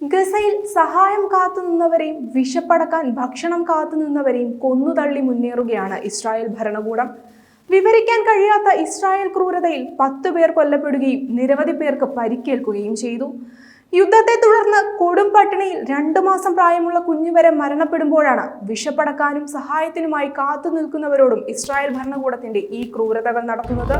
ഗസയിൽ സഹായം കാത്തു കാത്തുനിന്നവരെയും വിശപ്പടക്കാൻ ഭക്ഷണം കാത്തു കാത്തുനിന്നവരെയും കൊന്നുതള്ളി മുന്നേറുകയാണ് ഇസ്രായേൽ ഭരണകൂടം. വിവരിക്കാൻ കഴിയാത്ത ഇസ്രായേൽ ക്രൂരതയിൽ പത്തു പേർ കൊല്ലപ്പെടുകയും നിരവധി പേർക്ക് പരിക്കേൽക്കുകയും ചെയ്തു. യുദ്ധത്തെ തുടർന്ന് കൊടും പട്ടിണിയിൽ രണ്ടു മാസം പ്രായമുള്ള കുഞ്ഞുവരെ മരണപ്പെടുമ്പോഴാണ് വിഷപ്പടക്കാനും സഹായത്തിനുമായി കാത്തു നിൽക്കുന്നവരോടും ഇസ്രായേൽ ഭരണകൂടത്തിന്റെ ഈ ക്രൂരതകൾ നടത്തുന്നത്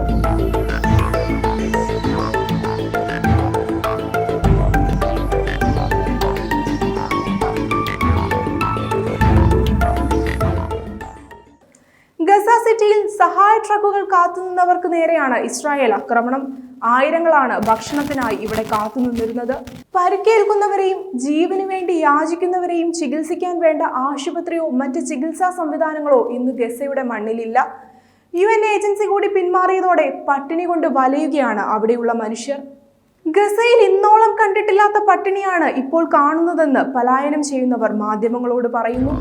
സഹായ ട്രക്കുകൾ കാത്തുനിന്നവർക്ക് നേരെയാണ് ഇസ്രായേൽ ആക്രമണം. ആയിരങ്ങളാണ് ഭക്ഷണത്തിനായി ഇവിടെ കാത്തുനിന്നിരുന്നത്. പരിക്കേൽക്കുന്നവരെയും ജീവന് വേണ്ടി യാചിക്കുന്നവരെയും ചികിത്സിക്കാൻ വേണ്ട ആശുപത്രിയോ മറ്റ് ചികിത്സാ സംവിധാനങ്ങളോ ഇന്ന് ഗസയുടെ മണ്ണിലില്ല. യു എൻ ഏജൻസി കൂടി പിന്മാറിയതോടെ പട്ടിണി കൊണ്ട് വലയുകയാണ് അവിടെയുള്ള മനുഷ്യർ. ഗസയിൽ ഇന്നോളം കണ്ടിട്ടില്ലാത്ത പട്ടിണിയാണ് ഇപ്പോൾ കാണുന്നതെന്ന് പലായനം ചെയ്യുന്നവർ മാധ്യമങ്ങളോട് പറയുന്നു.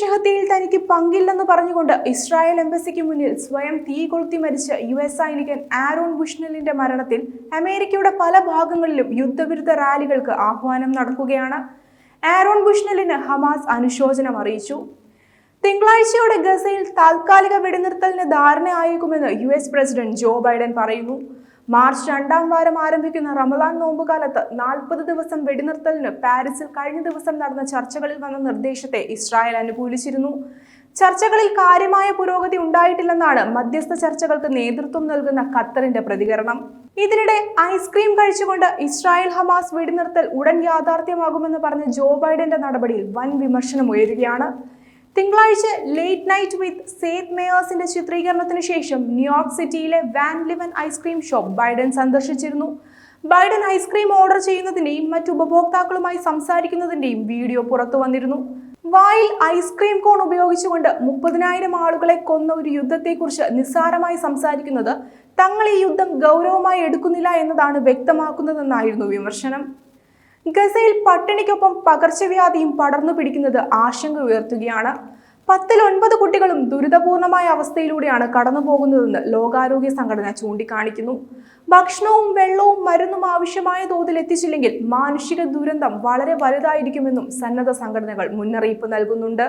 മനുഷ്യഹത്യയിൽ തനിക്ക് പങ്കില്ലെന്ന് പറഞ്ഞുകൊണ്ട് ഇസ്രായേൽ എംബസിക്ക് മുന്നിൽ സ്വയം തീ കൊളുത്തി മരിച്ച യു എസ് സൈനികൻ ആരോൺ ബുഷ്നലിന്റെ മരണത്തിൽ അമേരിക്കയുടെ പല ഭാഗങ്ങളിലും യുദ്ധവിരുദ്ധ റാലികൾക്ക് ആഹ്വാനം നടക്കുകയാണ്. ആരോൺ ബുഷ്നലിന് ഹമാസ് അനുശോചനം അറിയിച്ചു. തിങ്കളാഴ്ചയോടെ ഗസയിൽ താൽക്കാലിക വെടിനിർത്തലിന് ധാരണയായേക്കുമെന്ന് U S president Joe Biden പറയുന്നു. മാർച്ച് രണ്ടാം വാരം ആരംഭിക്കുന്ന റമദാൻ നോമ്പുകാലത്ത് നാൽപ്പത് ദിവസം വെടിനിർത്തലിന് പാരീസിൽ കഴിഞ്ഞ ദിവസം നടന്ന ചർച്ചകളിൽ വന്ന നിർദ്ദേശത്തെ ഇസ്രായേൽ അനുകൂലിച്ചിരുന്നു. ചർച്ചകളിൽ കാര്യമായ പുരോഗതി ഉണ്ടായിട്ടില്ലെന്നാണ് മധ്യസ്ഥ ചർച്ചകൾക്ക് നേതൃത്വം നൽകുന്ന ഖത്തറിന്റെ പ്രതികരണം. ഇതിനിടെ ഐസ്ക്രീം കഴിച്ചുകൊണ്ട് ഇസ്രായേൽ ഹമാസ് വെടിനിർത്തൽ ഉടൻ യാഥാർത്ഥ്യമാകുമെന്ന് പറഞ്ഞ ജോ ബൈഡന്റെ നടപടിയിൽ വൻ വിമർശനം ഉയരുകയാണ്. തിങ്കളാഴ്ച ലേറ്റ് നൈറ്റ് വിത്ത് സേത് മേയേഴ്സിന്റെ ചിത്രീകരണത്തിന് ശേഷം ന്യൂയോർക്ക് സിറ്റിയിലെ Van Leeuwen ice cream shop Biden സന്ദർശിച്ചിരുന്നു. ബൈഡൻ ഐസ്ക്രീം ഓർഡർ ചെയ്യുന്നതിന്റെയും മറ്റു ഉപഭോക്താക്കളുമായി സംസാരിക്കുന്നതിന്റെയും വീഡിയോ പുറത്തു വന്നിരുന്നു. വായിൽ ഐസ്ക്രീം കോൺ ഉപയോഗിച്ചുകൊണ്ട് മുപ്പതിനായിരം ആളുകളെ കൊന്ന ഒരു യുദ്ധത്തെക്കുറിച്ച് നിസ്സാരമായി സംസാരിക്കുന്നത് തങ്ങൾ ഈ യുദ്ധം ഗൗരവമായി എടുക്കുന്നില്ല എന്നതാണ് വ്യക്തമാക്കുന്നതെന്നായിരുന്നു വിമർശനം. ഗസയിൽ പട്ടിണിക്കൊപ്പം പകർച്ചവ്യാധിയും പടർന്നു പിടിക്കുന്നത് ആശങ്ക ഉയർത്തുകയാണ്. പത്തിൽ ഒൻപത് കുട്ടികളും ദുരിതപൂർണമായ അവസ്ഥയിലൂടെയാണ് കടന്നു പോകുന്നതെന്ന് ലോകാരോഗ്യ സംഘടന ചൂണ്ടിക്കാണിക്കുന്നു. ഭക്ഷണവും വെള്ളവും മരുന്നും ആവശ്യമായ തോതിൽ എത്തിച്ചില്ലെങ്കിൽ മാനുഷിക ദുരന്തം വളരെ വലുതായിരിക്കുമെന്നും സന്നദ്ധ സംഘടനകൾ മുന്നറിയിപ്പ് നൽകുന്നുണ്ട്.